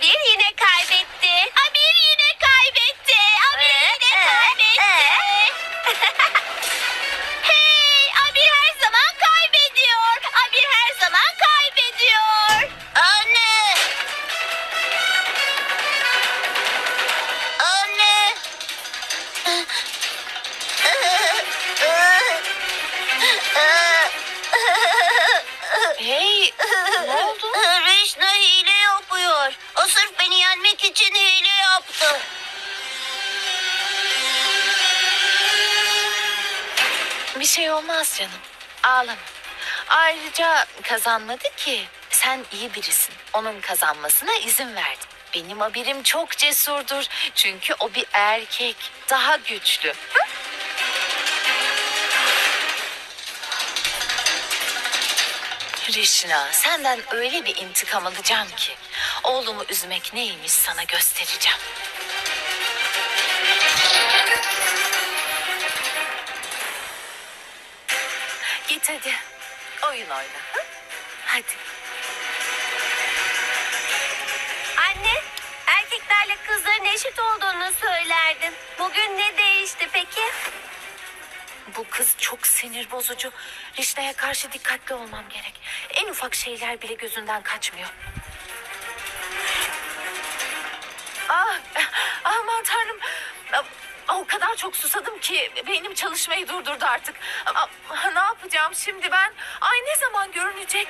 рождения. Sırf beni yenmek için hile yaptı. Bir şey olmaz canım. Ağlama. Ayrıca kazanmadı ki. Sen iyi birisin. Onun kazanmasına izin verdin. Benim haberim çok cesurdur. Çünkü o bir erkek. Daha güçlü. Hı? Rişna, senden öyle bir intikam alacağım ki. Oğlumu üzmek neymiş sana göstereceğim. Git hadi. Oyun oyna. Hı? Hadi. Anne, erkeklerle kızların eşit olduğunu söylerdin. Bugün ne değişti peki? Bu kız çok sinir bozucu. Rişna'ya karşı dikkatli olmam gerek. En ufak şeyler bile gözünden kaçmıyor. Ah, aman tanrım. O kadar çok susadım ki beynim çalışmayı durdurdu artık. Ah, Ne yapacağım şimdi ben? Ay ne zaman görünecek?